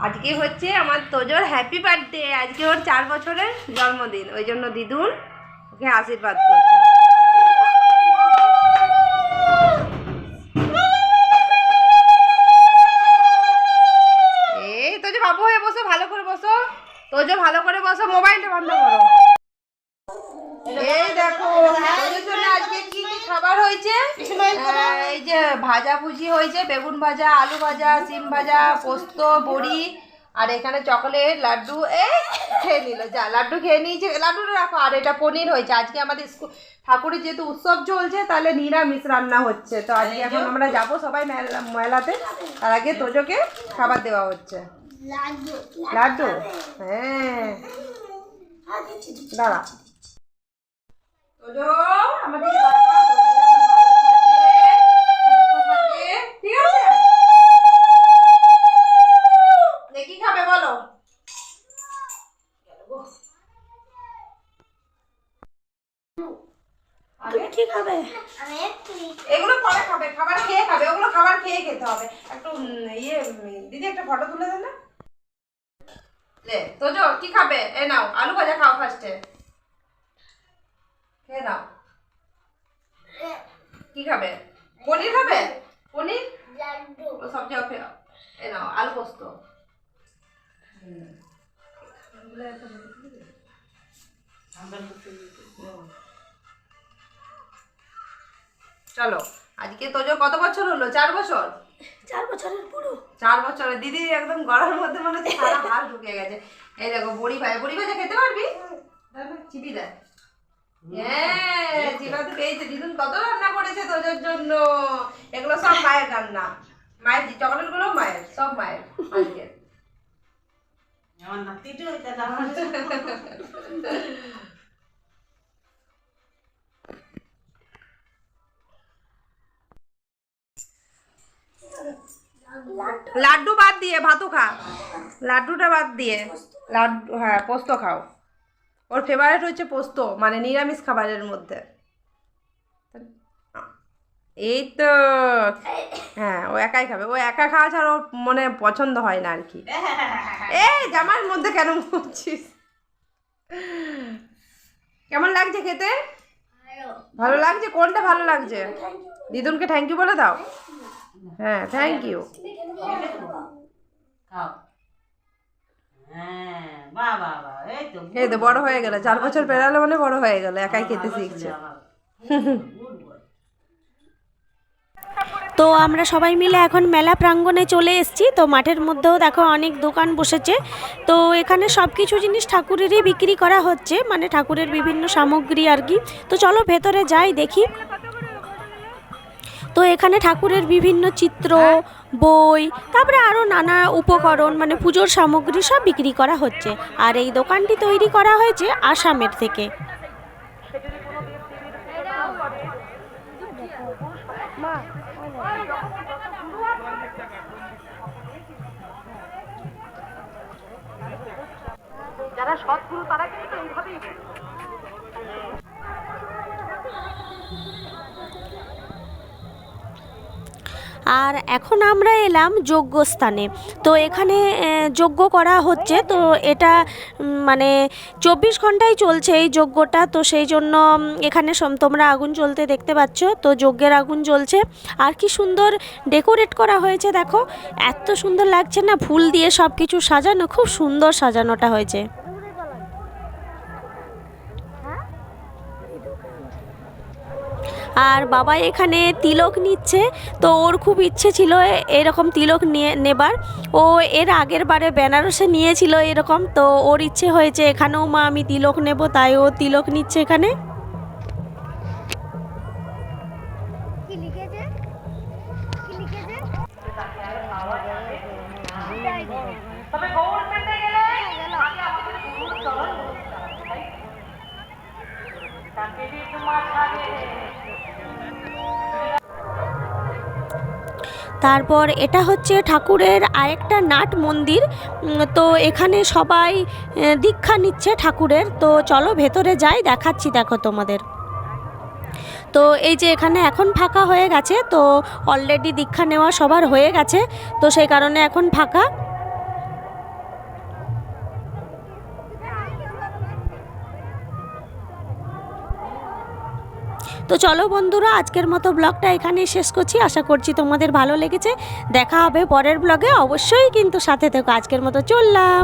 আজকে হচ্ছে আমার তোজোর হ্যাপি বার্থডে আজকে ওর চার বছরের জন্মদিন, ওই জন্য দিদুন ওকে আশীর্বাদ করছে। এই, তোজো বাবু হয়ে বসো, ভালো করে বসো। তোজো ভালো করে বসো, মোবাইলটা বন্ধ করো এই দেখো তোদের জন্য আজকে কি কি খাবার হয়েছে আহ, এই যে ভাজা ভুজি হয়েছে বেগুন ভাজা আলু ভাজা সিম ভাজা পোস্ত বড়ি আর এখানে চকলেট লাড্ডু এই খেয়ে নিল যা লাড্ডু খেয়ে নিয়েছে লাড্ডুটা রাখো আর এটা পনির হয়েছে আজকে আমাদের স্কুল ঠাকুরের যেহেতু উৎসব চলছে তাহলে নিরামিষ রান্না হচ্ছে তো আজকে এখন আমরা যাব সবাই মেলা- মেলাতে তার আগে তোজোকে খাবার দেওয়া হচ্ছে। লাড্ডু? হ্যাঁ। দাঁড়া। তোজো আমাদের এগুলো পরে খাবে খাবার খেয়ে খাবে ওগুলো খাবার খেয়ে খেতে হবে। একটু ইয়ে দিদি একটা ফটো তুলে দেন না? লে তোজো কি খাবে? এ নাও আলু ভাজা খাও ফার্স্টে খেয়ে নাও। কি খাবে? পনির খাবে? পনির? ও সবজি ওকে এ নাও আলু পোস্ত। চলো আজকে তোজো কত বছর হলো? চার বছর? চার বছরের বুড়ো চার বছরে দিদি একদম গলার মধ্যে মনে হচ্ছে সারা হাত ঢুকে গেছে। এই দেখো বড়ি ভাই বড়ি ভাজা খেতে পারবি? তাহলে চিপি দেয় হ্যাঁ পেয়েছে। দিদুন কত রান্না করেছে তোদের জন্য? এগুলো সব মায়ের রান্না। মায়ের চকলেটগুলো মায়ের সব মায়ের আজকে আমার নাতিটা লাড্ডু বাদ দিয়ে ভাতও খা। লাড্ডুটা বাদ দিয়ে লাড্ডু হ্যাঁ পোস্ত খাও। ওর ফেভারিট হচ্ছে পোস্ত মানে নিরামিষ খাবারের মধ্যে। এই তো হ্যাঁ ও একাই খাবে। ও একা খাওয়া ছাড়া ওর মনে পছন্দ হয় না আর কি। এই জামার মধ্যে কেন বলছিস কেমন লাগছে খেতে? ভালো। লাগছে? কোনটা ভালো লাগছে? দিদুনকে থ্যাংক ইউ বলে দাও। হ্যাঁ থ্যাংক ইউ খাও। হ্যাঁ বাহ বাহ বাহ এই তো এই তো বড় হয়ে গেল চার বছর পেরালো মানে বড় হয়ে গেল একাই খেতে শিখছে। তো আমরা সবাই মিলে এখন মেলা প্রাঙ্গণে চলে এসেছি তো মাঠের মধ্যেও দেখো অনেক দোকান বসেছে। তো এখানে সব কিছু জিনিস ঠাকুরেরই বিক্রি করা হচ্ছে মানে ঠাকুরের বিভিন্ন সামগ্রী আর কি। তো চলো ভেতরে যাই দেখি। তো এখানে ঠাকুরের বিভিন্ন চিত্র বই তারপরে আরও নানা উপকরণ মানে পুজোর সামগ্রী সব বিক্রি করা হচ্ছে। আর এই দোকানটি তৈরি করা হয়েছে আসামের থেকে। আর এখন আমরা এলাম যজ্ঞস্থানে। তো এখানে যজ্ঞ করা হচ্ছে। তো এটা মানে চব্বিশ ঘন্টাই চলছে এই যজ্ঞটা। তো সেই জন্য এখানে তোমরা আগুন জ্বলতে দেখতে পাচ্ছ। তো যজ্ঞের আগুন জ্বলছে। আর কি সুন্দর ডেকোরেট করা হয়েছে, দেখো। এত সুন্দর লাগছে না, ফুল দিয়ে সব কিছু সাজানো। খুব সুন্দর সাজানোটা হয়েছে। আর বাবা এখানে তিলক নিচ্ছে তো ওর খুব ইচ্ছে ছিল এরকম তিলক নিয়ে নেবার। ও এর আগের বারে বেনারসে নিয়েছিল এরকম তো ওর ইচ্ছে হয়েছে এখানেও মা আমি তিলক নেব তাই ও তিলক নিচ্ছে এখানে। কি লিখেছে? তারপর এটা হচ্ছে ঠাকুরের আরেকটা নাট মন্দির। তো এখানে সবাই দীক্ষা নিচ্ছে ঠাকুরের। তো চলো ভেতরে যাই, দেখাচ্ছি দেখো তোমাদের। তো এই যে এখানে এখন ফাঁকা হয়ে গেছে, তো অলরেডি দীক্ষা নেওয়া সবার হয়ে গেছে। তো সেই কারণে এখন ফাঁকা। তো চলো বন্ধুরা, আজকের মতো ব্লগটা এখানেই শেষ করছি। আশা করছি তোমাদের ভালো লেগেছে। দেখা হবে পরের ব্লগে। অবশ্যই কিন্তু সাথে থেকো। আজকের মতো চললাম।